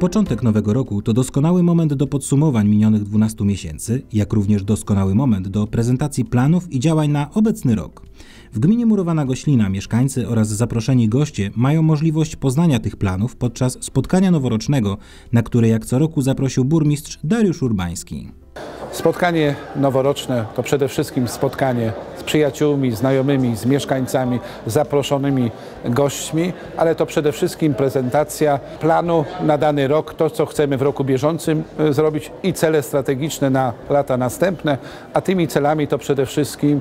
Początek nowego roku to doskonały moment do podsumowań minionych 12 miesięcy, jak również doskonały moment do prezentacji planów i działań na obecny rok. W gminie Murowana Goślina mieszkańcy oraz zaproszeni goście mają możliwość poznania tych planów podczas spotkania noworocznego, na które jak co roku zaprosił burmistrz Dariusz Urbański. Spotkanie noworoczne to przede wszystkim spotkanie przyjaciółmi, znajomymi, z mieszkańcami, zaproszonymi gośćmi, ale to przede wszystkim prezentacja planu na dany rok, to co chcemy w roku bieżącym e, zrobić i cele strategiczne na lata następne, a tymi celami to przede wszystkim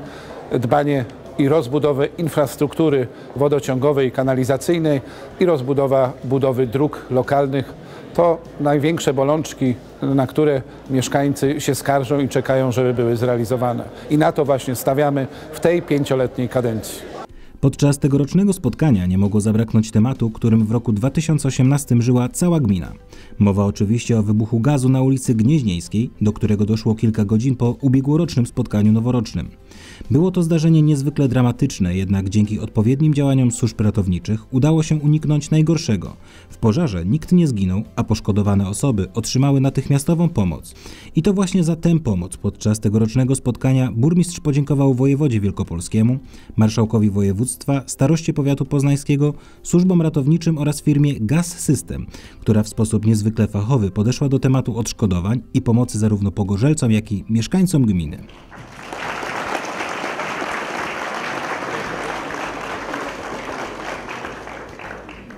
dbanie i rozbudowę infrastruktury wodociągowej i kanalizacyjnej i rozbudowa budowy dróg lokalnych. To największe bolączki, na które mieszkańcy się skarżą i czekają, żeby były zrealizowane. I na to właśnie stawiamy w tej pięcioletniej kadencji. Podczas tegorocznego spotkania nie mogło zabraknąć tematu, którym w roku 2018 żyła cała gmina. Mowa oczywiście o wybuchu gazu na ulicy Gnieźnieńskiej, do którego doszło kilka godzin po ubiegłorocznym spotkaniu noworocznym. Było to zdarzenie niezwykle dramatyczne, jednak dzięki odpowiednim działaniom służb ratowniczych udało się uniknąć najgorszego. W pożarze nikt nie zginął, a poszkodowane osoby otrzymały natychmiastową pomoc. I to właśnie za tę pomoc podczas tegorocznego spotkania burmistrz podziękował wojewodzie wielkopolskiemu, marszałkowi województwa, staroście powiatu poznańskiego, służbom ratowniczym oraz firmie Gaz System, która w sposób niezwykle fachowy podeszła do tematu odszkodowań i pomocy zarówno pogorzelcom, jak i mieszkańcom gminy.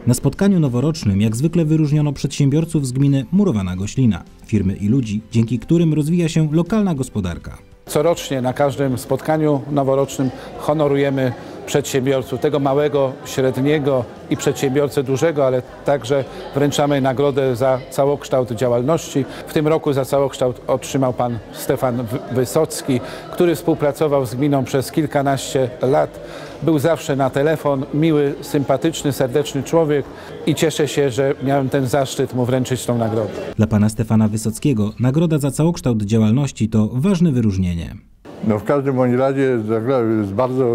Na spotkaniu noworocznym jak zwykle wyróżniono przedsiębiorców z gminy Murowana Goślina, firmy i ludzi, dzięki którym rozwija się lokalna gospodarka. Corocznie na każdym spotkaniu noworocznym honorujemy przedsiębiorców, tego małego, średniego i przedsiębiorcę dużego, ale także wręczamy nagrodę za całokształt działalności. W tym roku za całokształt otrzymał pan Stefan Wysocki, który współpracował z gminą przez kilkanaście lat. Był zawsze na telefon, miły, sympatyczny, serdeczny człowiek i cieszę się, że miałem ten zaszczyt mu wręczyć tą nagrodę. Dla pana Stefana Wysockiego nagroda za całokształt działalności to ważne wyróżnienie. No w każdym bądź razie jest bardzo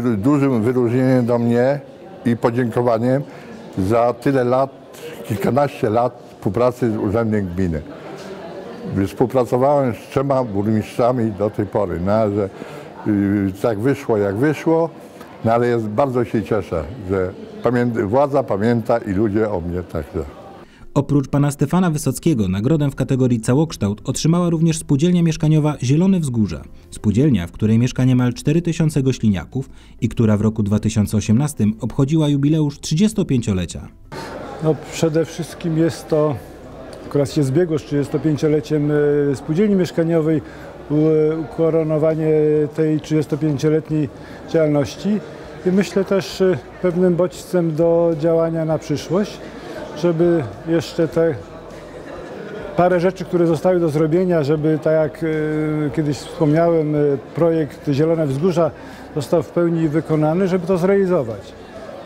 dużym wyróżnieniem do mnie i podziękowaniem za tyle lat, kilkanaście lat współpracy z Urzędem Gminy. Współpracowałem z trzema burmistrzami do tej pory, no, że yy, tak wyszło jak wyszło, no, ale jest, bardzo się cieszę, że pamię władza pamięta i ludzie o mnie także. Oprócz pana Stefana Wysockiego nagrodę w kategorii całokształt otrzymała również spółdzielnia mieszkaniowa Zielone Wzgórza. Spółdzielnia, w której mieszka niemal 4000 gośliniaków i która w roku 2018 obchodziła jubileusz 35-lecia. No, przede wszystkim jest to, akurat się zbiegło z 35-leciem e, spółdzielni mieszkaniowej, ukoronowanie tej 35-letniej działalności i myślę też e, pewnym bodźcem do działania na przyszłość żeby jeszcze te parę rzeczy, które zostały do zrobienia, żeby tak jak e, kiedyś wspomniałem, e, projekt Zielone Wzgórza został w pełni wykonany, żeby to zrealizować.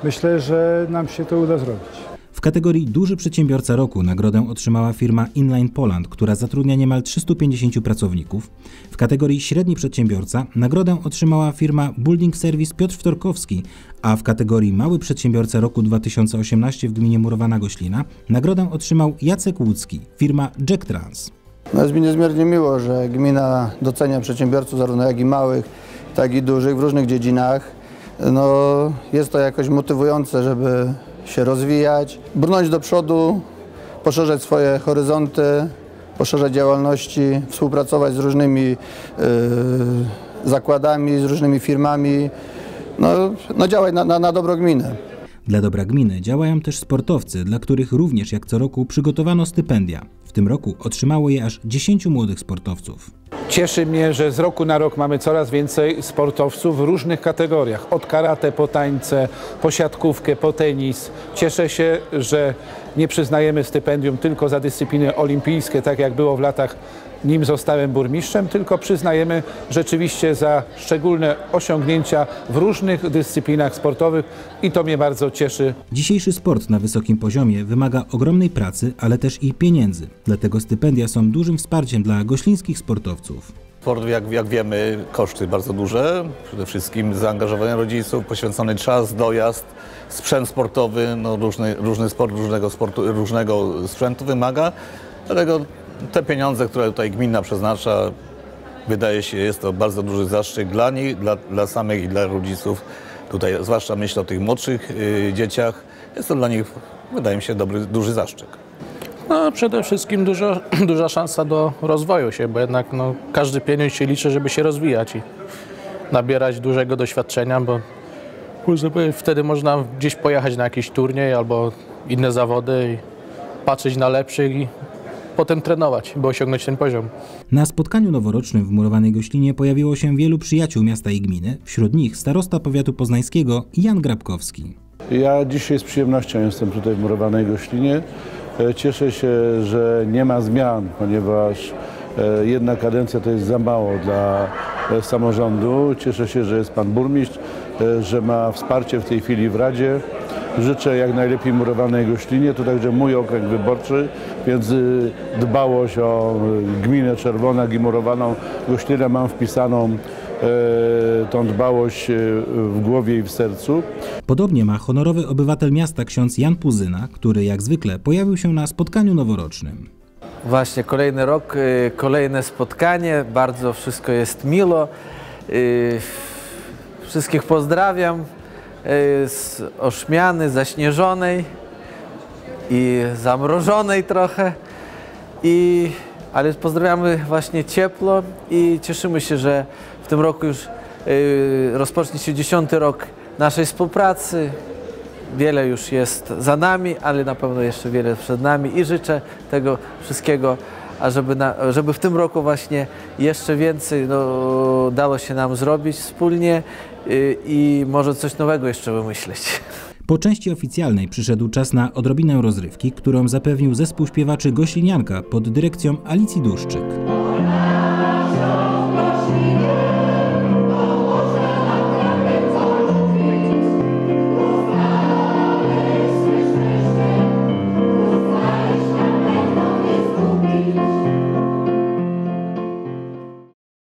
Myślę, że nam się to uda zrobić. Kategorii Duży Przedsiębiorca Roku nagrodę otrzymała firma Inline Poland, która zatrudnia niemal 350 pracowników. W kategorii Średni Przedsiębiorca nagrodę otrzymała firma Building Service Piotr Wtorkowski, a w kategorii Mały Przedsiębiorca Roku 2018 w gminie Murowana Goślina nagrodę otrzymał Jacek Łódzki, firma Jack Trans. No jest mi niezmiernie miło, że gmina docenia przedsiębiorców zarówno jak i małych, tak i dużych w różnych dziedzinach. No, jest to jakoś motywujące, żeby się rozwijać, brnąć do przodu, poszerzać swoje horyzonty, poszerzać działalności, współpracować z różnymi yy, zakładami, z różnymi firmami, no, no działać na, na, na dobro gminy. Dla dobra gminy działają też sportowcy, dla których również jak co roku przygotowano stypendia. W tym roku otrzymało je aż 10 młodych sportowców. Cieszy mnie, że z roku na rok mamy coraz więcej sportowców w różnych kategoriach. Od karate po tańce, po siatkówkę, po tenis. Cieszę się, że nie przyznajemy stypendium tylko za dyscypliny olimpijskie, tak jak było w latach nim zostałem burmistrzem, tylko przyznajemy rzeczywiście za szczególne osiągnięcia w różnych dyscyplinach sportowych i to mnie bardzo cieszy. Dzisiejszy sport na wysokim poziomie wymaga ogromnej pracy, ale też i pieniędzy. Dlatego stypendia są dużym wsparciem dla goślińskich sportowców. sport, jak, jak wiemy, koszty bardzo duże. Przede wszystkim zaangażowanie rodziców, poświęcony czas, dojazd, sprzęt sportowy, no różny, różny sport różnego, sportu, różnego sprzętu wymaga. Dlatego te pieniądze, które tutaj gmina przeznacza, wydaje się, jest to bardzo duży zaszczyt dla nich, dla, dla samych i dla rodziców. Tutaj, zwłaszcza myślę o tych młodszych y, dzieciach, jest to dla nich, wydaje mi się, dobry, duży zaszczyt. No, przede wszystkim dużo, duża szansa do rozwoju się, bo jednak no, każdy pieniądz się liczy, żeby się rozwijać i nabierać dużego doświadczenia, bo wtedy można gdzieś pojechać na jakiś turniej albo inne zawody i patrzeć na lepszych i potem trenować, by osiągnąć ten poziom. Na spotkaniu noworocznym w Murowanej Gościnie pojawiło się wielu przyjaciół miasta i gminy, wśród nich starosta powiatu poznańskiego Jan Grabkowski. Ja dzisiaj z przyjemnością jestem tutaj w Murowanej Gościnie. E, Cieszę się, że nie ma zmian, ponieważ e, jedna kadencja to jest za mało dla e, samorządu. Cieszę się, że jest pan burmistrz, że ma wsparcie w tej chwili w Radzie. Życzę jak najlepiej Murowanej Gościnie, to także mój okręg wyborczy, więc y, dbałość o y, gminę Czerwona i Murowaną Goślinę mam wpisaną e, tą dbałość w głowie i w sercu. Podobnie ma honorowy obywatel miasta ksiądz Jan Puzyna, który jak zwykle pojawił się na spotkaniu noworocznym. Właśnie kolejny rok, y, kolejne spotkanie, bardzo wszystko jest milo. Y, Wszystkich pozdrawiam y, z oszmiany, zaśnieżonej i zamrożonej trochę. I, ale pozdrawiamy właśnie cieplo i cieszymy się, że w tym roku już y, rozpocznie się dziesiąty rok naszej współpracy. Wiele już jest za nami, ale na pewno jeszcze wiele przed nami i życzę tego wszystkiego, a żeby, na, żeby w tym roku właśnie jeszcze więcej no, dało się nam zrobić wspólnie y, i może coś nowego jeszcze wymyśleć. Po części oficjalnej przyszedł czas na odrobinę rozrywki, którą zapewnił zespół śpiewaczy Goślinianka pod dyrekcją Alicji Duszczyk.